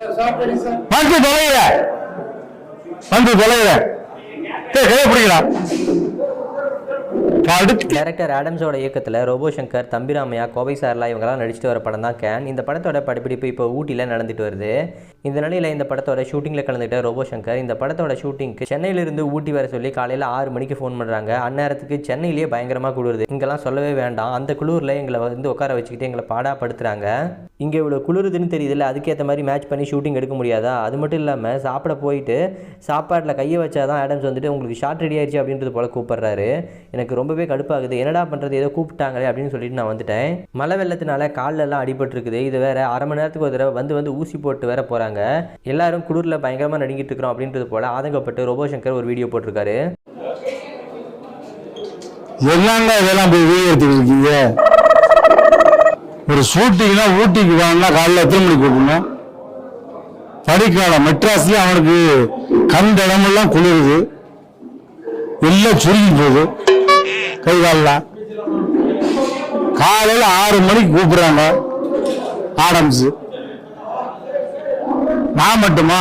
வந்து தொலைகிற வந்து தொலைகிற கையை பிடிக்கலாம் டேரக்டர் ஆடம்ஸோட இயக்கத்தில் ரோபோ சங்கர் தம்பிராமையா கோவை சார்லா இவங்கெல்லாம் நடிச்சுட்டு வர படம் தான் கேன் இந்த படத்தோட படப்பிடிப்பு இப்போ ஊட்டியில் நடந்துட்டு வருது. இந்த நிலையில் இந்த படத்தோட ஷூட்டிங்கில் கலந்துக்கிட்ட ரோபோ சங்கர் இந்த படத்தோட ஷூட்டிங்க்கு சென்னையிலிருந்து ஊட்டி வர சொல்லி காலையில் ஆறு மணிக்கு ஃபோன் பண்ணுறாங்க அந்நேரத்துக்கு சென்னையிலேயே பயங்கரமாக குளிருது. இங்கெல்லாம் சொல்லவே வேண்டாம். அந்த குளிரில் எங்களை வந்து உட்கார வச்சுக்கிட்டு எங்களை பாடாப்படுத்துகிறாங்க இங்கே இவ்வளோ குளிருதுன்னு தெரியுதுல்ல அதுக்கேற்ற மாதிரி மேட்ச் பண்ணி ஷூட்டிங் எடுக்க முடியாதா? அது மட்டும் இல்லாமல் சாப்பிட போயிட்டு சாப்பாட்டில் கையை வச்சா தான் ஆடம்ஸ் வந்துட்டு உங்களுக்கு ஷார்ட் ரெடி ஆயிடுச்சு அப்படின்றது போல கூப்பிட்றாரு. எனக்கு ரொம்பவே கடுப்பாகுது. என்னடா பண்ணுறது ஏதோ கூப்பிட்டாங்களே அப்படின்னு சொல்லிட்டு நான் வந்துட்டேன். மழை வெள்ளத்தினால கால்ல அடிபட்டுருக்குது. இது வேறு அரை மணி நேரத்துக்கு ஒரு தடவை வந்து வந்து ஊசி போட்டு வேற போகிறாங்க எல்லாரும் குளிரில் பயங்கரமாக நடுங்கிட்டு இருக்கிறோம் அப்படின்றது போல ஆதங்கப்பட்டு ரோபோ சங்கர் ஒரு வீடியோ போட்டிருக்காரு. என்னங்க இதெல்லாம் போய் வீடியோ ஒரு ஷூட்டிங்னா ஊட்டிக்கு வாங்கினா காலைல எத்தனை மணிக்கு கூப்பிடணும் படிக்காலம் மெட்ராஸ்லயே அவனுக்கு கண் இடமெல்லாம் குளிருது. எல்லாம் சுருங்கி போகுது. கை காலெல்லாம் காலையில ஆறு மணிக்கு கூப்பிடுறாங்க. ஆரம்பிச்சு. நான் மட்டுமா?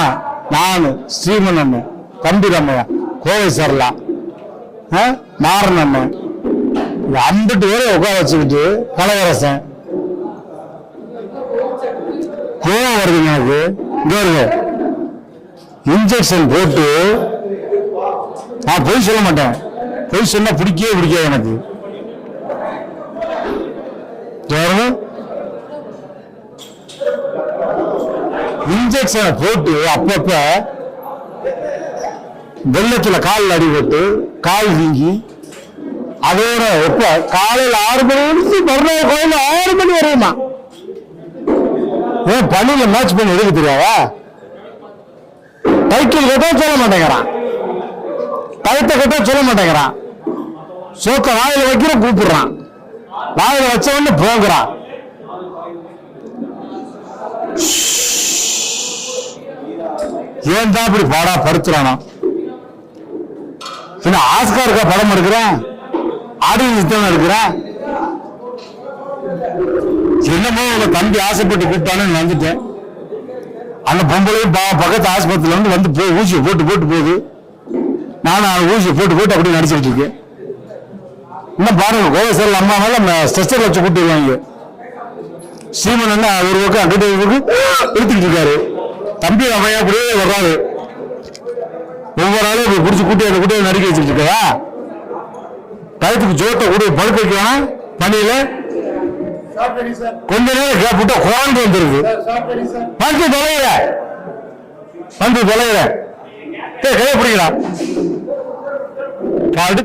நான். ஸ்ரீமன் அண்ணன் தம்பி ரம்மையா கோவை சரலா. மாறன் அண்ணன் ஐம்பட்டு பேரை உட்கார வச்சுக்கிட்டு கலவரசன் கோவம் வருதுங்க எனக்கு. இங்கே இன்ஜெக்ஷன் போட்டு நான் பொய் சொல்ல மாட்டேன். பொய் சொன்னா பிடிக்கவே பிடிக்காது எனக்கு. இன்ஜெக்ஷனை போட்டு அப்பப்ப வெள்ளத்துல காலில் அடிபட்டு கால் வீங்கி அதோட எப்ப காலையில் ஆறு மணி இருந்து மறுநாள் கோயில் ஆறு மணி வரையுமா? ஏன் பள்ளியில மேட்ச் பண்ணி எடுக்க தெரியாதா? டைட்டில் கேட்டா சொல்ல மாட்டேங்கிறான். டயத்தை கேட்டா சொல்ல மாட்டேங்கிறான். சோத்த வாயில வைக்கிற கூப்பிடுறான். வாயில வச்ச உடனே போங்கிறான். ஏன் தான் இப்படி பாடா படுத்துறானா? என்ன ஆஸ்காருக்கா படம் எடுக்கிறேன்? ஆடியன்ஸ் தான் எடுக்கிறேன்? என்னமோ உங்க தம்பி ஆசைப்பட்டு கூப்பிட்டானு வந்துட்டேன். அந்த பொம்பளையும் பக்கத்து ஆஸ்பத்திரியில இருந்து வந்து போய் ஊசியை போட்டு போட்டு போகுது. நானும் ஊசி ஊசியை போட்டு போட்டு அப்படியே நடிச்சிட்டு இருக்கேன் இன்னும் பாருங்க கோவசல் அம்மா மேல ஸ்ட்ரெச்சர் வச்சு கூட்டிடுவாங்க சீமன் என்ன ஒரு பக்கம் அங்கிட்ட ஒரு எடுத்துக்கிட்டு இருக்காரு. தம்பி அம்மையா அப்படியே வர்றாரு ஒவ்வொரு ஆளும் இப்படி பிடிச்சி கூட்டி அந்த கூட்டியை நடிக்க வச்சுட்டு இருக்கா டயத்துக்கு ஜோத்தை கூட படுக்க வைக்கலாம் பணியில கொஞ்ச நேரம் கேப் விட்டா குழந்தை வந்துருது. வந்து தொலைகிற வந்து தொலைகிற கையை பிடிக்கலாம்